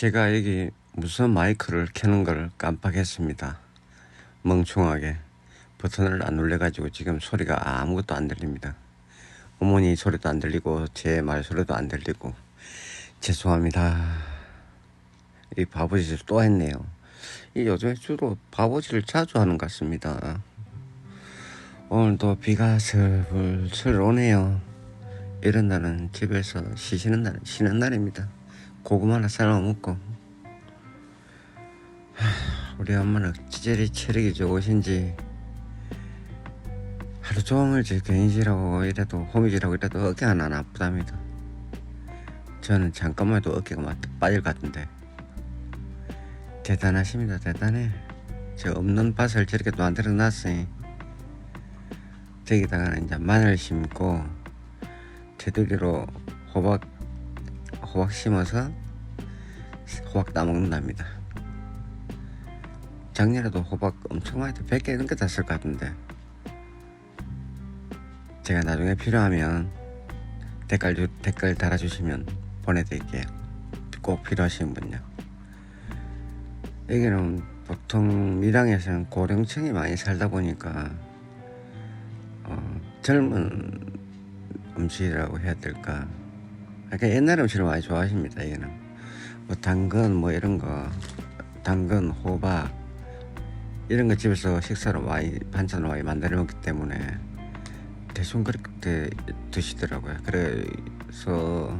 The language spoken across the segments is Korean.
제가 여기 무선 마이크를 켜는 걸 깜빡했습니다. 멍청하게 버튼을 안 눌러가지고 지금 소리가 아무것도 안 들립니다. 어머니 소리도 안 들리고 제 말소리도 안 들리고 죄송합니다. 이 바보짓을 또 했네요. 이 요즘에 주로 바보짓을 자주 하는 것 같습니다. 오늘도 비가 슬슬 오네요. 이런 날은 집에서 쉬시는 날, 쉬는 날입니다. 고구마 하나 삶아 먹고. 하, 우리 엄마는 찌질이 체력이 좋으신지 하루 종일 제 괜시라고 이래도 호미질하고 이래도 어깨 하나 안 아프답니다. 저는 잠깐만 해도 어깨가 막 빠질 것 같은데. 대단하십니다, 대단해. 저 없는 밭을 저렇게 또 만들어 놨으니. 저기다가는 이제 마늘 심고, 테두리로 호박, 호박 심어서 호박 따먹는답니다. 작년에도 호박 엄청 많이 100개 넘게 땄을 것 같은데. 제가 나중에 필요하면 댓글, 주- 댓글 달아주시면 보내드릴게요. 꼭 필요하신 분요. 여기는 보통 밀양에서는 고령층이 많이 살다 보니까 어, 젊은 음식이라고 해야 될까. 그러니까 옛날 음식을 많이 좋아하십니다. 여기는 뭐 당근 뭐 이런 거, 당근, 호박 이런 거 집에서 식사로 많이 반찬으로 많이 만들어 먹기 때문에 대충 그렇게 드시더라고요. 그래서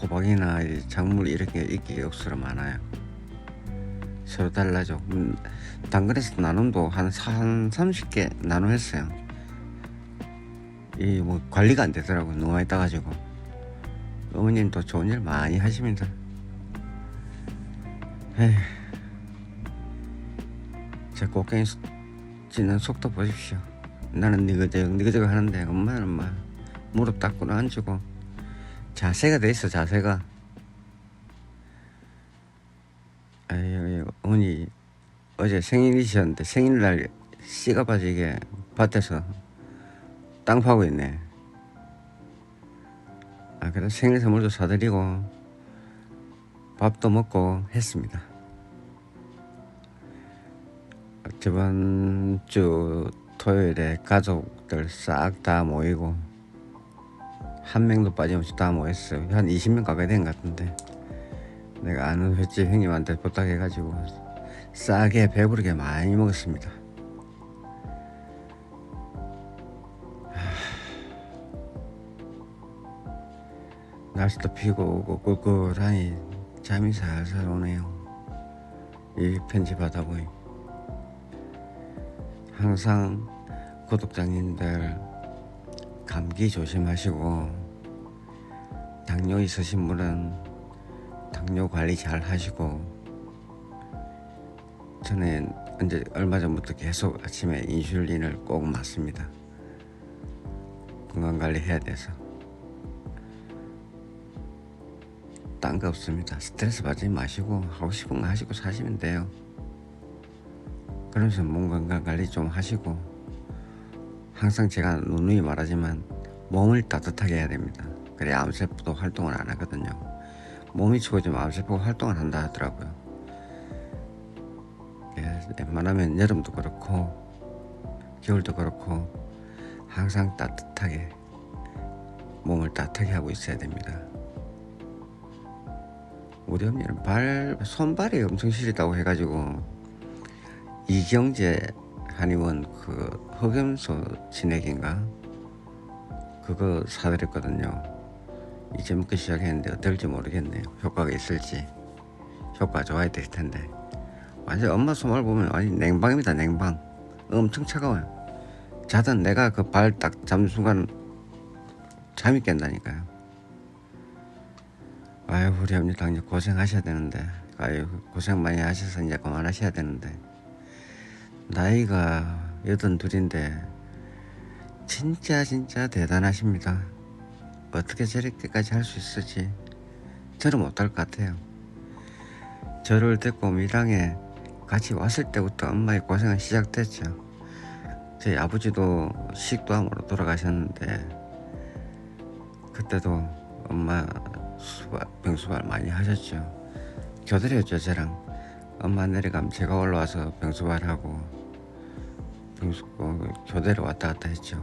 호박이나 이 작물 이런 게 인기가 억수로 많아요. 서로 달라져. 음, 당근에서 나눔도 한, 사- 한 30개 나눔했어요. 이 뭐 관리가 안 되더라고요. 너무 많이 따가지고. 어머님도 좋은 일 많이 하십니다. 제 곡괭이 찌는 속도 보십시오. 나는 니그저그 니그저그 하는데 엄마는 막 무릎 닦고 앉고 자세가 돼 있어 자세가. 아유 어머니 어제 생일이셨는데 생일날 씨가 빠지게 밭에서 땅 파고 있네. 아 그래서 생일 선물도 사드리고 밥도 먹고 했습니다. 저번 주 토요일에 가족들 싹 다 모이고 한 명도 빠짐없이 다 모였어요. 한 20명 가까이 된 것 같은데 내가 아는 횟집 형님한테 부탁해가지고 싸게 배부르게 많이 먹었습니다. 날씨도 피고 오고 꿀꿀하니 잠이 살살 오네요. 이 편집하다 보니 항상 구독자님들 감기 조심하시고 당뇨 있으신 분은 당뇨 관리 잘 하시고 저는 언제 얼마 전부터 계속 아침에 인슐린을 꼭 맞습니다. 건강 관리 해야 돼서 딴 거 없습니다. 스트레스 받지 마시고 하고 싶은 거 하시고 사시면 돼요. 그러면서 몸 건강 관리 좀 하시고 항상 제가 누누이 말하지만 몸을 따뜻하게 해야 됩니다. 그래 암세포도 활동을 안 하거든요. 몸이 추워지면 암세포 활동을 한다 하더라고요. 예, 웬만하면 여름도 그렇고 겨울도 그렇고 항상 따뜻하게 몸을 따뜻하게 하고 있어야 됩니다. 우리 언니는 발 손발이 엄청 시리다고 해가지고 이경재 한의원 그 흑염소 진액인가 그거 사드렸거든요. 이제 먹기 시작했는데 어떨지 모르겠네요. 효과가 있을지 효과 좋아야 될 텐데 완전 엄마 손발 보면 완전 냉방입니다. 냉방 엄청 차가워요. 자던 내가 그 발딱 잡는 순간 잠이 깬다니까요. 아유 우리 어머니 당장 고생하셔야 되는데 아유 고생 많이 하셔서 이제 그만하셔야 되는데 나이가 여든 둘인데 진짜 진짜 대단하십니다. 어떻게 저렇게까지 할 수 있을지 저는 못할 것 같아요. 저를 데리고 밀양에 같이 왔을 때부터 엄마의 고생은 시작됐죠. 저희 아버지도 식도암으로 돌아가셨는데 그때도 엄마 수발, 병수발 많이 하셨죠. 교대로였죠 저랑. 엄마 내려가면 제가 올라와서 병수발하고 병수 어, 교대로 왔다 갔다 했죠.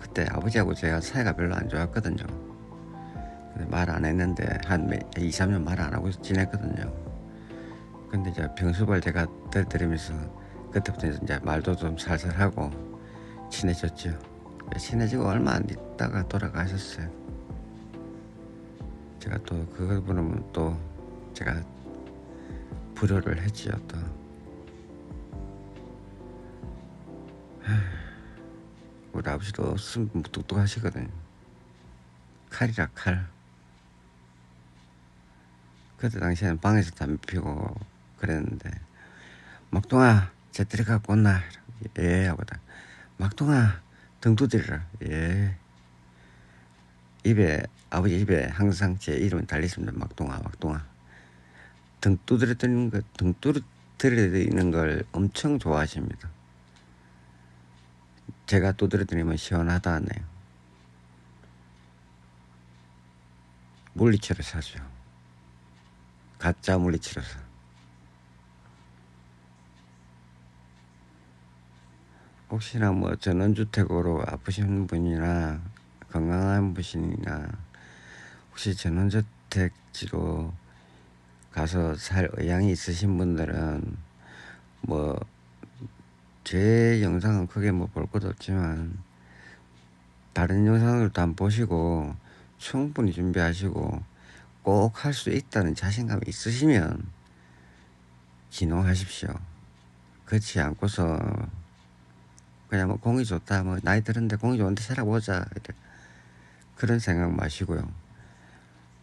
그때 아버지하고 제가 사이가 별로 안 좋았거든요. 말 안 했는데 한 2, 3년 말 안 하고 지냈거든요. 근데 이제 병수발 제가 들들으면서 그때부터 이제 말도 좀 살살 하고 친해졌죠. 친해지고 얼마 안 있다가 돌아가셨어요 제가 또 그걸 보면 또 제가 불효를 했지요 또 하, 우리 아버지도 숨 똑똑하시거든요. 칼이라 칼. 그때 당시에는 방에서 담배 피고 그랬는데 막동아 쟤 들어가고 온나 예 하고 다. 막동아 등 두드리라. 예 입에 아버지 입에 항상 제 이름이 달렸습니다. 막동아 막동아. 등 두드리는 거등 두드리는 걸 엄청 좋아하십니다. 제가 두드려드리면 시원하다네요. 물리치료 사죠 가짜 물리치료사. 혹시나 뭐 전원주택으로 아프신 분이나 건강한 분이나 혹시 전원주택지로 가서 살 의향이 있으신 분들은 뭐 제 영상은 크게 뭐 볼 것도 없지만 다른 영상들도 한번 보시고 충분히 준비하시고 꼭 할 수 있다는 자신감이 있으시면 기농하십시오. 그렇지 않고서 그냥 뭐 공이 좋다 뭐 나이 들었는데 공이 좋은데 살아보자 그런 생각 마시고요.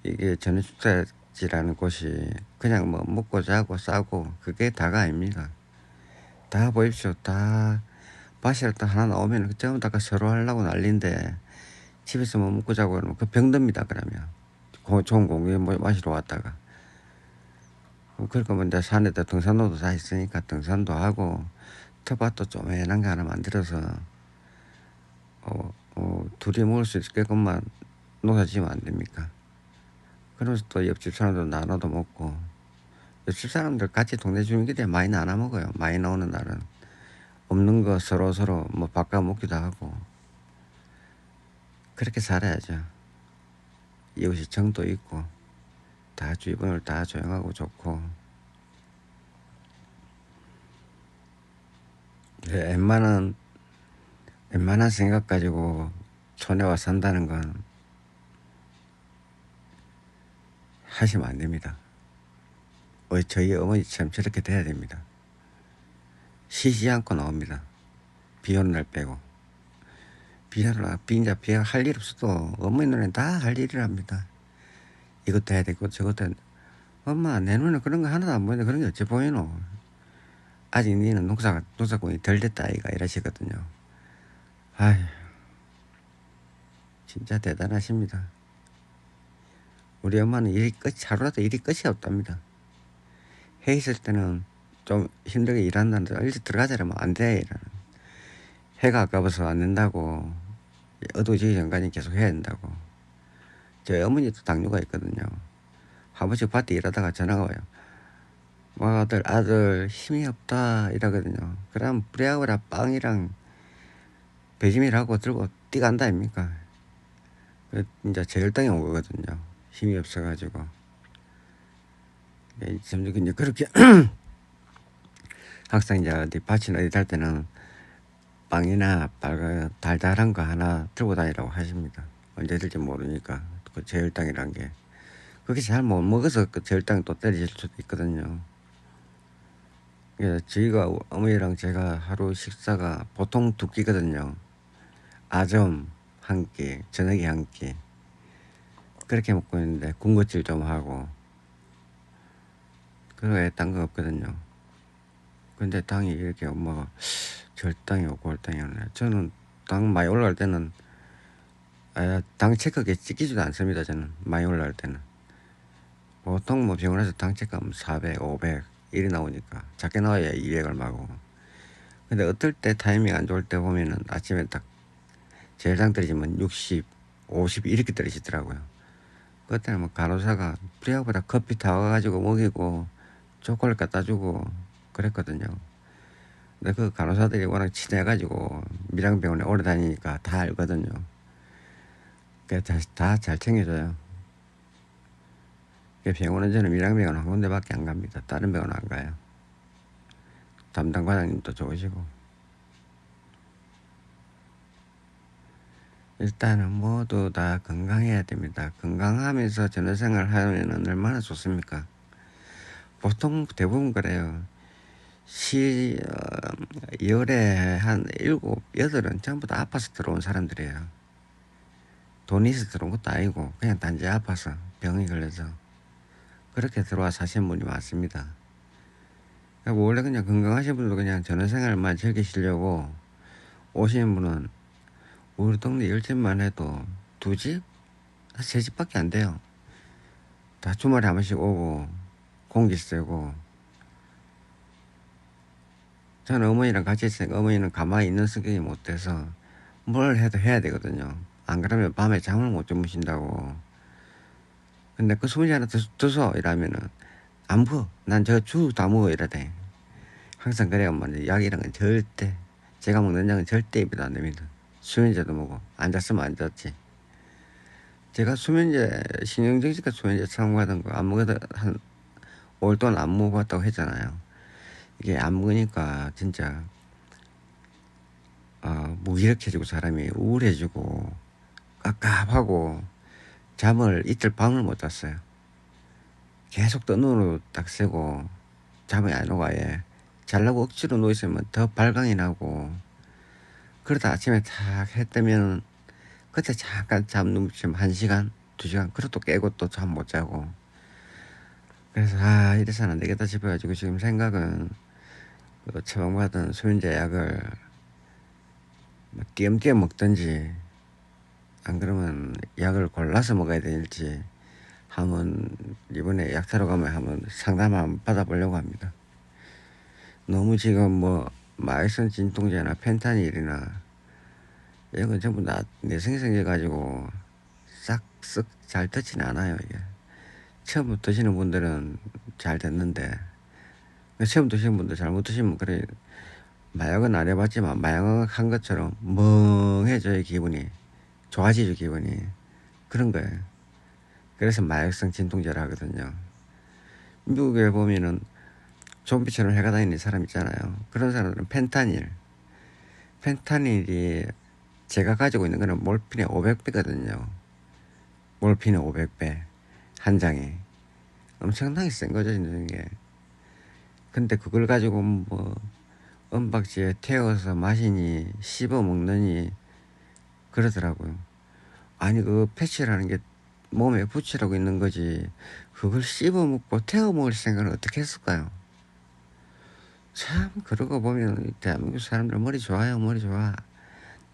이게 전원주택지라는 곳이 그냥 뭐 먹고 자고 싸고 그게 다가 아닙니다. 다 보십시오. 다 밭이라도 하나 나오면 전부 다 서로 하려고 난리인데 집에서 뭐 먹고 자고 그러면 그 병듭니다 그러면. 좋은 공기 뭐 마시러 왔다가. 그러니까 뭐 이제 산에다 등산로도 다 있으니까 등산도 하고 텃밭도 쪼매난 거 하나 만들어서 어, 어, 둘이 먹을 수 있게끔만 지으면 안 됩니까? 그러면서 또 옆집 사람들 나눠도 먹고 옆집 사람들 같이 동네 주민끼리 많이 나눠 먹어요. 많이 나오는 날은 없는 거 서로 서로 뭐 바꿔 먹기도 하고 그렇게 살아야죠. 이웃이 정도 있고 다 주변을 다 조용하고 좋고 네, 웬만한 웬만한 생각 가지고 촌에 와 산다는 건 하시면 안 됩니다. 어, 저희 어머니처럼 저렇게 돼야 됩니다. 쉬지 않고 나옵니다. 비 오는 날 빼고. 비 오는 날, 비, 할 일 없어도 어머니 눈엔 다 할 일이랍니다. 이것도 해야 되고 저것도 해야 엄마, 내 눈에 그런 거 하나도 안 보이는데 그런 게 어찌 보이노? 아직 니는 농사, 농사꾼이 덜 됐다, 아이가 이러시거든요. 아휴, 진짜 대단하십니다. 우리 엄마는 일이 끝, 하루라도 일이 끝이 없답니다. 해 있을 때는 좀 힘들게 일한다는데 일찍 들어가자 이러면 안 돼. 이러는. 해가 아까워서 안 된다고. 어두워지기 전까지 계속 해야 된다고. 저희 어머니도 당뇨가 있거든요. 한 번씩 밭에 일하다가 전화가 와요. 뭐 아들 아들 힘이 없다 이러거든요. 그럼 브레아우라 빵이랑 배지밀하고 들고 뛰간다 아닙니까? 그 이제 저혈당이 온 거거든요. 힘이 없어가지고. 예, 점점 이제 그렇게 항상 이제 어디 밭이나 어디 달 때는 빵이나 빨간 달달한 거 하나 들고 다니라고 하십니다. 언제 될지 모르니까 그 저혈당이란 게 그게 잘 못 먹어서 그 저혈당이 또 때리실 수도 있거든요. 예, 저희가 어머니랑 제가 하루 식사가 보통 두 끼거든요. 아점 한 끼, 저녁에 한 끼. 그렇게 먹고 있는데 군것질 좀 하고 그거 외에 딴거 없거든요. 근데 당이 이렇게 엄마가 절당이 오고 월당이 오네. 저는 당 많이 올라갈 때는 아, 당 체크기 찍히지도 않습니다. 저는 많이 올라갈 때는 보통 뭐 병원에서 당 체크하면 400, 500 일이 나오니까 작게 나와야 200 얼마고. 근데 어떨 때 타이밍 안 좋을 때 보면은 아침에 딱 제일당 떨어지면 60, 50 이렇게 떨어지더라고요. 그때는 뭐 간호사가 프리아보다 커피 타와가지고 먹이고 초콜릿 갖다 주고 그랬거든요. 근데 그 간호사들이 워낙 친해가지고 밀양병원에 오래 다니니까 다 알거든요. 다잘 챙겨줘요. 그 병원은 저는 밀양병원 한 군데밖에 안 갑니다. 다른 병원 안 가요. 담당 과장님도 좋으시고. 일단은 모두 다 건강해야 됩니다. 건강하면서 전화생활 하면 얼마나 좋습니까? 보통 대부분 그래요. 시, 어, 열에 한 일곱, 여덟은 전부 다 아파서 들어온 사람들이에요. 돈이 있어 들어온 것도 아니고, 그냥 단지 아파서, 병이 걸려서. 그렇게 들어와 사시는 분이 많습니다. 원래 그냥 건강하신 분도 그냥 전화생활만 즐기시려고 오시는 분은 우리 동네 열집만 해도 두 집? 세 집밖에 안 돼요. 다 주말에 한 번씩 오고, 공기 쐬고. 저는 어머니랑 같이 있으니까 어머니는 가만히 있는 성격이 못 돼서 뭘 해도 해야 되거든요. 안 그러면 밤에 잠을 못 주무신다고. 근데 그 수문이 하나 드서 이러면은 안 부어. 난저주다 먹어 이러대. 항상 그래요. 뭐 약이란 건 절대 제가 먹는 약은 절대 입에도 안 됩니다. 수면제도 먹고 앉았으면 앉았지. 제가 수면제 신경정신과 수면제 받은 거안 먹어도 한 5일 동안 안 먹어봤다고 했잖아요. 이게 안 먹으니까 진짜 어, 무기력해지고 사람이 우울해지고 깝깝하고 잠을 이틀 밤을 못 잤어요. 계속 뜬 눈으로 딱 새고 잠이 안 오고 아예 잘라고 억지로 누워있으면 더 발광이 나고 그러다 아침에 탁해 뜨면 그때 잠깐 잠 누우면 한 시간 두 시간 그래도 깨고 또 잠 못 자고 그래서 아 이래서는 안 되겠다 싶어가지고 지금 생각은 그 처방받은 수면제 약을 뭐 띄엄띄엄 먹든지 안 그러면 약을 골라서 먹어야 될지 한번 이번에 약 사러 가면 한번 상담 한번 받아보려고 합니다. 너무 지금 뭐 마이슨 진통제나 펜타닐이나 이런 건 전부 다 내성이 가지고 싹 쓱 잘 듣지는 않아요 이게. 처음 드시는 분들은 잘 됐는데 처음 드시는 분들 잘못 드시면 그래 마약은 안 해봤지만 마약을 한 것처럼 멍해져요 기분이. 좋아지죠 기분이. 그런 거예요. 그래서 마약성 진통제라 하거든요. 미국에 보면은 좀비처럼 해가 다니는 사람 있잖아요. 그런 사람들은 펜타닐. 펜타닐이 제가 가지고 있는 거는 몰핀의 500배거든요. 몰핀의 500배 한 장에. 엄청나게 센 거죠 이게 근데 그걸 가지고 뭐 은박지에 태워서 마시니 씹어 먹느니 그러더라고요. 아니 그 패치라는 게 몸에 붙이라고 있는 거지. 그걸 씹어 먹고 태워 먹을 생각은 어떻게 했을까요? 참 그러고 보면 대한민국 사람들 머리 좋아요 머리 좋아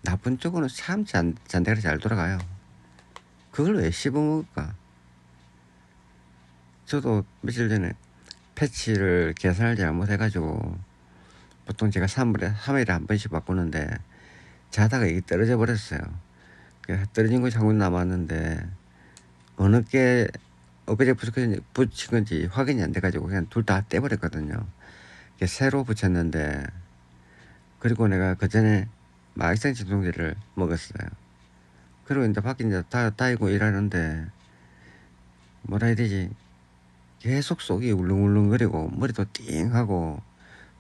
나쁜 쪽으로는 참 잔, 잔대가 잘 돌아가요. 그걸 왜 씹어 먹을까? 저도 며칠 전에 패치를 계산을 잘못해가지고 보통 제가 3일에, 3일에 한 번씩 바꾸는데 자다가 이게 떨어져 버렸어요. 떨어진 것이 한군 남았는데 어느 게 엊그제 붙인 건지 확인이 안 돼가지고 그냥 둘 다 떼버렸거든요. 새로 붙였는데 그리고 내가 그 전에 마약성 진통제를 먹었어요. 그리고 이제 밖에 이제 다 따이고 일하는데 뭐라 해야 되지? 계속 속이 울렁울렁거리고 머리도 띵하고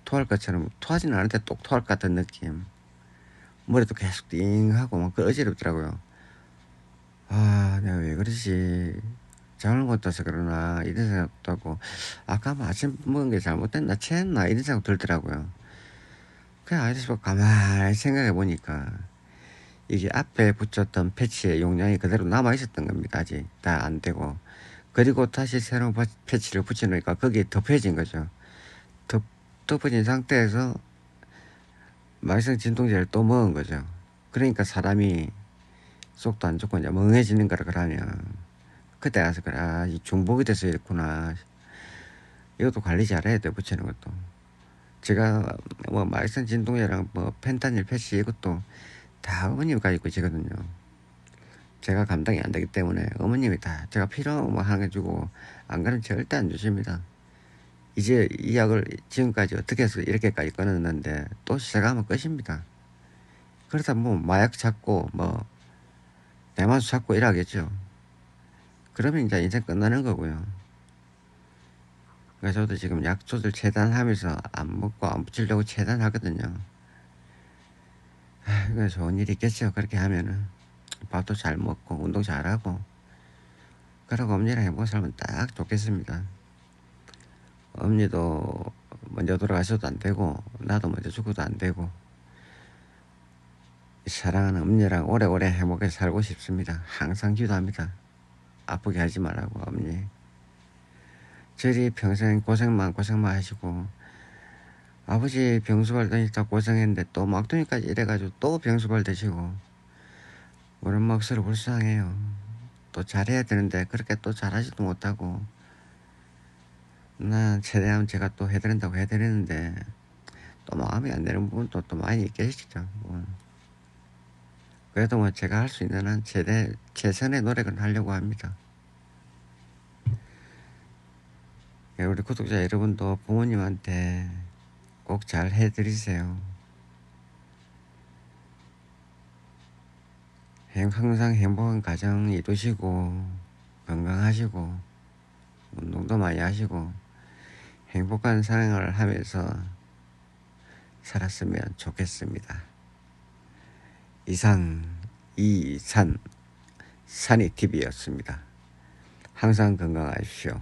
토할 것처럼 토하지는 않은데 똑 토할 것 같은 느낌. 머리도 계속 띵하고 막 어지럽더라고요. 아 내가 왜 그러지 잠을 못 자서 그러나 이런 생각도 하고. 아까 뭐 아침 먹은 게 잘못됐나? 체했나? 이런 생각 들더라고요. 그냥 아저씨 가만히 생각해 보니까 이게 앞에 붙였던 패치의 용량이 그대로 남아 있었던 겁니다. 아직 다 안 되고. 그리고 다시 새로운 패치를 붙여놓으니까 거기에 덮여진 거죠. 덮, 덮어진 상태에서 말성 진통제를 또 먹은 거죠. 그러니까 사람이 속도 안 좋고 이제 멍해지는 거라 그러면 그때 가서 그래 아, 이 중복이 돼서 이랬구나 이것도 관리 잘해야 돼 붙이는 것도 제가 뭐 말선 진통제랑 뭐 펜타닐 패시 이것도 다 어머니가 가지고 계시거든요 제가 감당이 안 되기 때문에 어머님이 다 제가 필요한 것만 하나 주고 안 그러면 절대 안 주십니다. 이제 이 약을 지금까지 어떻게 해서 이렇게까지 끊었는데 또 시작하면 끝입니다. 그러다 뭐 마약 찾고 뭐 대마수 찾고 이러겠죠. 그러면 이제 인생 끝나는 거고요. 그래서 저도 지금 약 조절 최단하면서 안 먹고 안 붙이려고 최단하거든요. 아, 이거 좋은 일이 있겠죠. 그렇게 하면은 밥도 잘 먹고 운동 잘하고 그러고 엄니랑 행복한 살면 딱 좋겠습니다. 엄니도 먼저 돌아가셔도 안 되고 나도 먼저 죽어도 안 되고 사랑하는 엄니랑 오래오래 행복하게 살고 싶습니다. 항상 기도합니다. 아프게 하지 말라고 엄니. 저리 평생 고생만 고생만 하시고 아버지 병수발 드니까 고생했는데 또 막둥이까지 이래가지고 또 병수발 드시고 우리 엄마 억수로 불쌍해요. 또 잘해야 되는데 그렇게 또 잘하지도 못하고 나 최대한 제가 또 해드린다고 해드리는데 또 마음이 안 되는 부분도 또 많이 계시죠. 뭐. 그래도 뭐 제가 할 수 있는 한 최대 최선의 노력은 하려고 합니다. 예, 우리 구독자 여러분도 부모님한테 꼭 잘 해드리세요. 행- 항상 행복한 가정 이루시고 건강하시고 운동도 많이 하시고 행복한 생활을 하면서 살았으면 좋겠습니다. 이상 이산 산이 TV였습니다. 항상 건강하십시오.